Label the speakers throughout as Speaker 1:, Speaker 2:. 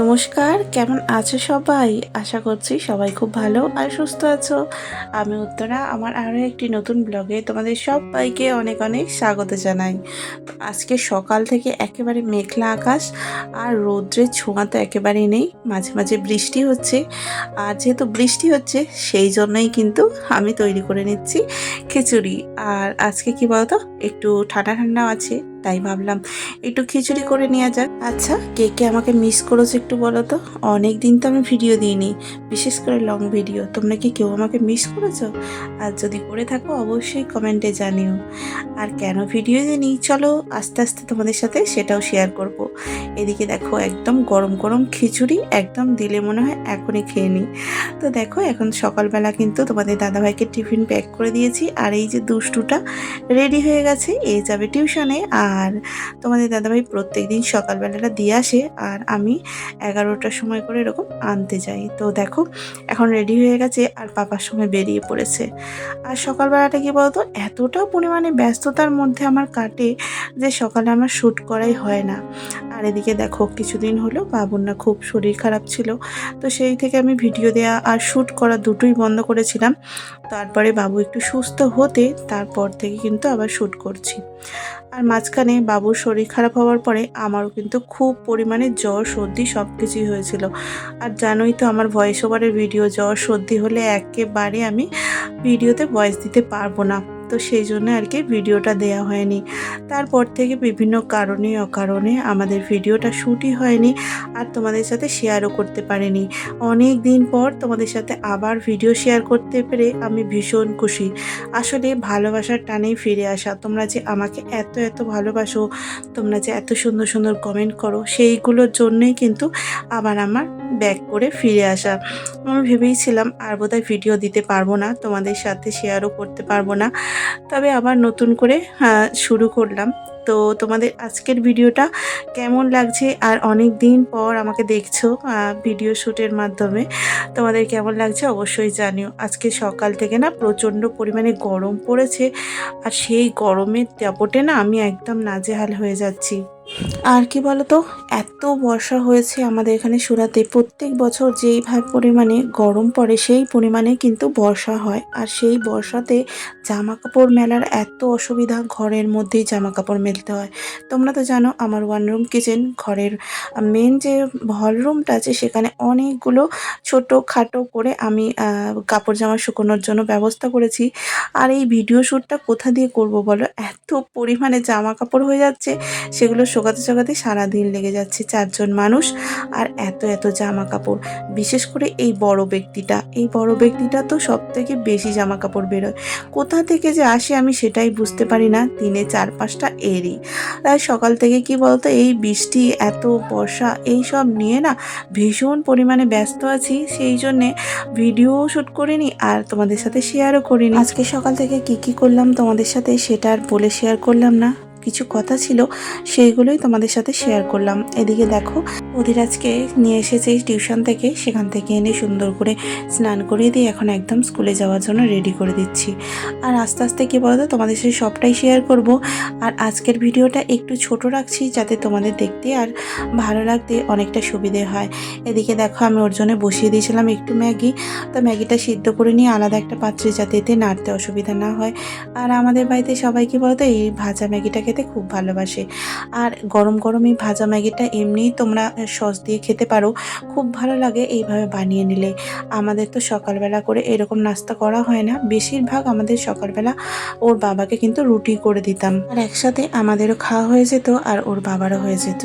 Speaker 1: নমস্কার, কেমন আছো সবাই? আশা করছি সবাই খুব ভালো আর সুস্থ আছো। আমি উত্তরা, আমার আরও একটি নতুন ব্লগে তোমাদের সবাইকে অনেক অনেক স্বাগত জানাই। আজকে সকাল থেকে একেবারে মেঘলা আকাশ আর রৌদ্রের ছোঁয়া তো একেবারেই নেই, মাঝে মাঝে বৃষ্টি হচ্ছে। আর যেহেতু বৃষ্টি হচ্ছে, সেই জন্যই কিন্তু আমি তৈরি করে নিচ্ছি খিচুড়ি। আর আজকে কি বলতো, একটু ঠান্ডা ঠান্ডাও আছে। তাই ভাবলাম একটু খিচুড়ি করে নেওয়া যাক। আচ্ছা কে কে আমাকে মিস করেছ একটু বলো তো? অনেক দিন তো আমি ভিডিও দিইনি, বিশেষ করে লং ভিডিও তোমরা কি কেউ আমাকে মিস করেছ? আর যদি করে থাকো, অবশ্যই কমেন্টে জানিও। আর কেন ভিডিও দিইনি? চলো, আস্তে আস্তে তোমাদের সাথে সেটাও শেয়ার করব। এদিকে দেখো, একদম গরম গরম খিচুড়ি একদম দিলে মনে হয় এখনই খেয়ে নিই তো দেখো, এখন সকালবেলা কিন্তু তোমাদের দাদাভাইকে টিফিন প্যাক করে দিয়েছি। আর এই যে দুষ্টুটা রেডি হয়ে গেছে, এ যাবে টিউশনে আর তোমাদের দাদাভাই প্রত্যেক দিন সকালবেলাটা দিয়ে আসে আর আমি এগারোটার সময় করে এরকম আনতে যাই। তো দেখো, এখন রেডি হয়ে গেছে আর পাপার সময় বেরিয়ে পড়েছে। আর সকালবেলাটা কি বলতো? এতটা পরিমাণে ব্যস্ততার মধ্যে আমার কাটে যে সকালে আমার শ্যুট করাই হয় না। আর এদিকে দেখো, কিছুদিন হলো বাবুর না খুব শরীর খারাপ ছিল, তো সেই থেকে আমি ভিডিও দেওয়া আর শ্যুট করা দুটোই বন্ধ করেছিলাম। তারপরে বাবু একটু সুস্থ হতে তারপর থেকে কিন্তু আবার শ্যুট করছি। আর মাঝখানে বাবুর শরীর খারাপ হওয়ার পরে আমারও কিন্তু খুব পরিমাণে জ্বর, সর্দি সব কিছুই হয়েছিল। আর জানোই তো আমার ভয়েস ওভারের ভিডিও জ্বর, সর্দি হলে একেবারে আমি ভিডিওতে ভয়েস দিতে পারব না। তো সেই জন্য আর কি ভিডিওটা দেয়া হয়নি। তারপর থেকে বিভিন্ন কারণে অকারণে আমাদের ভিডিওটা শ্যুটই হয়নি আর তোমাদের সাথে শেয়ারও করতে পারিনি। অনেক দিন পর তোমাদের সাথে আবার ভিডিও শেয়ার করতে পেরে আমি ভীষণ খুশি। আসলে ভালোবাসার টানেই ফিরে আসা, তোমরা যে আমাকে এত এত ভালোবাসো, তোমরা যে এত সুন্দর সুন্দর কমেন্ট করো, সেইগুলোর জন্যই কিন্তু আবার আমার ব্যাক করে ফিরে আসা। আমি ভেবেইছিলাম আর বোধহয় ভিডিও দিতে পারব না, তোমাদের সাথে শেয়ারও করতে পারব না। তবে আবার নতুন করে শুরু করলাম। তো তোমাদের আজকের ভিডিওটা কেমন লাগছে আর অনেক দিন পর আমাকে দেখছ ভিডিও শ্যুটের মাধ্যমে, তোমাদের কেমন লাগছে অবশ্যই জানিও। আজকে সকাল থেকে না প্রচণ্ড পরিমাণে গরম পড়েছে, আর সেই গরমের দাপটে না আমি একদম নাজেহাল হয়ে যাচ্ছি। আর কি বলতো, এত বর্ষা হয়েছে আমাদের এখানে সুরাতে। প্রত্যেক বছর যেইভাবে পরিমাণে গরম পড়ে সেই পরিমাণে কিন্তু বর্ষা হয়। আর সেই বর্ষাতে জামা কাপড় মেলার এত অসুবিধা, ঘরের মধ্যেই জামা কাপড় মেলতে হয়। তোমরা তো জানো আমার ওয়ান রুম কিচেন ঘরের মেন যে হল রুমটা আছে সেখানে অনেকগুলো ছোট খাটো করে আমি কাপড় জামা শুকোনোর জন্য ব্যবস্থা করেছি। আর এই ভিডিও শ্যুটটা কোথা দিয়ে করব বলো? এত পরিমাণে জামা কাপড় হয়ে যাচ্ছে, সেগুলো শোকাতে শোকাতে সারাদিন লেগে যাচ্ছে চারজন মানুষ আর এত এত জামা কাপড় বিশেষ করে এই বড় ব্যক্তিটা। এই বড় ব্যক্তিটা তো সব থেকে বেশি জামা কাপড় বেরোয়। কোথা থেকে যে আসে আমি সেটাই বুঝতে পারি না। দিনে চার পাঁচটা এরই। তাই সকাল থেকে কি বলতো, এই বৃষ্টি, এত বর্ষা এই সব নিয়ে না ভীষণ পরিমাণে ব্যস্ত আছি। সেই জন্যে ভিডিও শ্যুট করিনি আর তোমাদের সাথে শেয়ারও করিনি। আজকে সকাল থেকে কি কি করলাম তোমাদের সাথে সেটা আর বলে শেয়ার করলাম না। কিছু কথা ছিল, সেইগুলোই তোমাদের সাথে শেয়ার করলাম। এদিকে দেখো, ওদের আজকে নিয়ে এসেছে টিউশন থেকে। সেখান থেকে এনে সুন্দর করে স্নান করিয়ে দিয়ে এখন একদম স্কুলে যাওয়ার জন্য রেডি করে দিচ্ছি। আর আস্তে আস্তে কী বলতো, তোমাদের সাথে সবটাই শেয়ার করব। আর আজকের ভিডিওটা একটু ছোট রাখছি, যাতে তোমাদের দেখতে আর ভালো লাগতে অনেকটা সুবিধে হয়। এদিকে দেখো, আমি ওর জন্য বসিয়ে দিয়েছিলাম একটু ম্যাগি। তো ম্যাগিটা সিদ্ধ করে নিয়ে আলাদা একটা পাত্রে যাতে এতে নাড়তে অসুবিধা না হয়। আর আমাদের বাড়িতে সবাই কি বলতো, এই ভাজা ম্যাগিটা খেতে খুব ভালোবাসে। আর গরম গরম এই ভাজা ম্যাগিটা এমনিই তোমরা সস দিয়ে খেতে পারো। খুব ভালো লাগে এইভাবে বানিয়ে নিলে। আমাদের তো সকালবেলা করে এরকম নাস্তা করা হয় না। বেশিরভাগ আমাদের সকালবেলা ওর বাবাকে কিন্তু রুটি করে দিতাম। আর একসাথে আমাদেরও খাওয়া হয়ে যেত আর ওর বাবারও হয়ে যেত।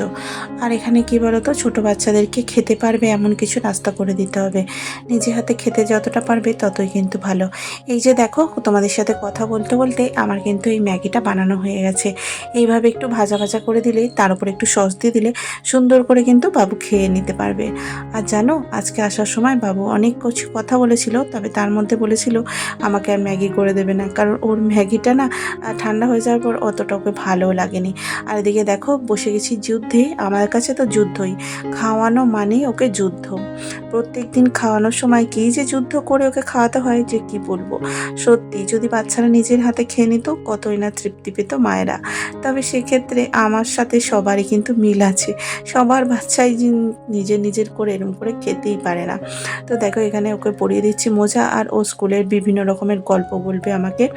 Speaker 1: আর এখানে কি বলতো, ছোট বাচ্চাদেরকে খেতে পারবে এমন কিছু নাস্তা করে দিতে হবে। নিজে হাতে খেতে যতটা পারবে ততই কিন্তু ভালো। এই যে দেখো, তোমাদের সাথে কথা বলতে বলতে আমার কিন্তু এই ম্যাগিটা বানানো হয়ে গেছে। এইভাবে একটু ভাজা ভাজা করে দিলে তার উপর একটু সস দিয়ে দিলে সুন্দর করে কিন্তু বাবু খেয়ে নিতে পারবে। আর জানো, আজকে আসার সময় বাবু অনেক কিছু কথা বলেছিল, তবে তার মধ্যে বলেছিল, আমাকে আর ম্যাগি করে দেবে না। কারণ ওর ম্যাগিটা না ঠান্ডা হয়ে যাওয়ার পর অতটা ওকে ভালোও লাগেনি। আর এদিকে দেখো, বসে গেছি যুদ্ধে, আমার কাছে তো যুদ্ধই। খাওয়ানো মানেই ওকে যুদ্ধ। প্রত্যেক দিন খাওয়ানোর সময় কী যে যুদ্ধ করে ওকে খাওয়াতে হয় যে কি বলব? সত্যি, যদি বাচ্চারা নিজের হাতে খেয়ে নিত, কতই না তৃপ্তি পেত মায়েরা। তবে সেক্ষেত্রে আমার সাথে সবারই কিন্তু মিল আছে। সবার বাচ্চাই নিজের নিজের করে এরম করে খেতেই পারে না। তো দেখো এখানে ওকে পড়িয়ে দিচ্ছি মোজা আর ও স্কুলের বিভিন্ন রকমের গল্প বলবে আমাকে।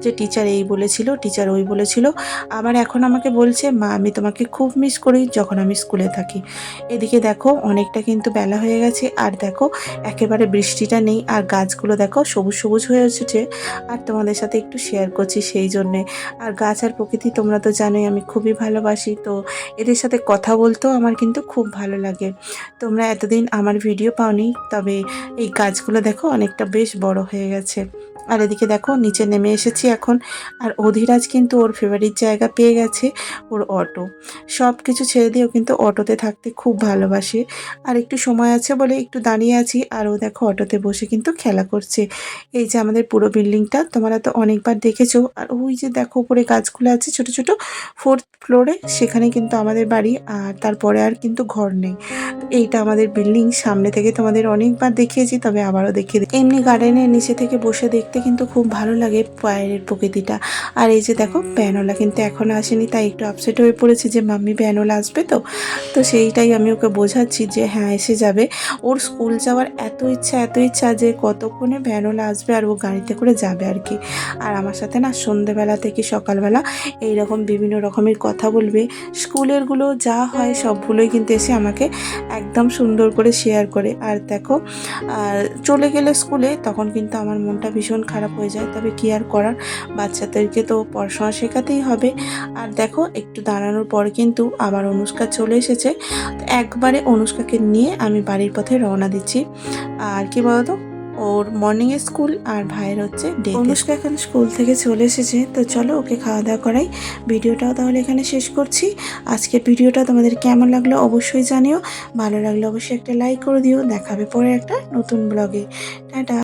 Speaker 1: যে টিচার এই বলেছিল, টিচার ওই বলেছিল। আবার এখন আমাকে বলছে, মা, আমি তোমাকে খুব মিস করি যখন আমি স্কুলে থাকি। এদিকে দেখো অনেকটা কিন্তু বেলা হয়ে গেছে। আর দেখো একেবারে বৃষ্টিটা নেই আর গাছগুলো দেখো সবুজ সবুজ হয়ে উঠেছে। আর তোমাদের সাথে একটু শেয়ার করছি সেই জন্যে। আর গাছ আর প্রকৃতি তোমরা তো জানোই আমি খুবই ভালোবাসি। তো এদের সাথে কথা বলতেও আমার কিন্তু খুব ভালো লাগে। তোমরা এতদিন আমার ভিডিও পাওনি, তবে এই গাছগুলো দেখো অনেকটা বেশ বড় হয়ে গেছে। আর এদিকে দেখো, নিচে নেমে এসেছি এখন। আর অধিরাজ কিন্তু ওর ফেভারিট জায়গা পেয়ে গেছে, ওর অটো সব কিছু ছেড়ে দিয়েও কিন্তু অটোতে থাকতে খুব ভালোবাসে। আর একটু সময় আছে বলে একটু দাঁড়িয়ে আছি, আর ও দেখো অটোতে বসে কিন্তু খেলা করছে। এই যে আমাদের পুরো বিল্ডিংটা, তোমরা তো অনেকবার দেখেছ। আর ওই যে দেখো, উপরে গাছগুলো আছে, ছোট ছোট ফোর্থ ফ্লোরে সেখানে কিন্তু আমাদের বাড়ি, আর তারপরে আর কিন্তু ঘর নেই। এইটা আমাদের বিল্ডিং, সামনে থেকে তোমাদের অনেকবার দেখিয়েছি, তবে আবারও দেখিয়ে। এমনি গার্ডেনের নিচে থেকে বসে দেখতে কিন্তু খুব ভালো লাগে বাইরের প্রকৃতিটা। আর এই যে দেখো ব্যানোলা কিন্তু এখনও আসেনি, তাই একটু আপসেট হয়ে পড়েছে যে মাম্মি ব্যানোলা আসবে তো। তো সেইটাই আমি ওকে বোঝাচ্ছি যে হ্যাঁ এসে যাবে। ওর স্কুল যাওয়ার এত ইচ্ছা এত ইচ্ছা যে কতক্ষণে ভ্যানোলা আসবে আর ও গাড়িতে করে যাবে আর কি। আর আমার সাথে না সন্ধেবেলা থেকে সকালবেলা এই রকম বিভিন্ন রকমের কথা বলবে। স্কুলেরগুলো যা হয় সবগুলোই কিন্তু এসে আমাকে একদম সুন্দর করে শেয়ার করে। আর দেখো চলে গেলে স্কুলে তখন কিন্তু আমার মনটা ভীষণ খারাপ হয়ে যায়, তবে কি আর করার? বাচ্চাদেরকে তো পড়াশোনা শেখাতেই হবে। আর দেখো, একটু দাঁড়ানোর পর কিন্তু আবার অনুষ্কা চলে এসেছে। একবারে অনুষ্কাকে নিয়ে আমি বাড়ির পথে রওনা দিচ্ছি। আর কি বলতো, ওর মর্নিং স্কুল আর ভাইয়ের হচ্ছে ডে অনুষ্কা এখন স্কুল থেকে চলে এসেছে, তো চলো ওকে খাওয়া দাওয়া করাই। ভিডিওটাও তাহলে এখানে শেষ করছি। আজকের ভিডিওটা তোমাদের কেমন লাগল অবশ্যই জানিও। ভালো লাগলে অবশ্যই একটা লাইক করে দিও। দেখাবে পরে একটা নতুন ব্লগে টাটা।